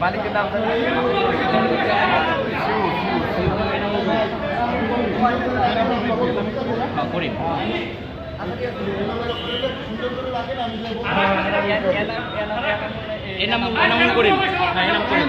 মালিকের নাম করিম এর নাম এর নাম করিম। হ্যাঁ এর নাম করিম।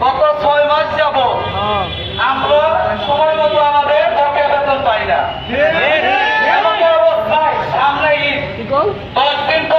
আমরা ছয় মাস যাব আমরা সময় মতো আমাদের পক্ষে বেতন পাই না। এমন অবস্থায় সামনে দশ দিন পরে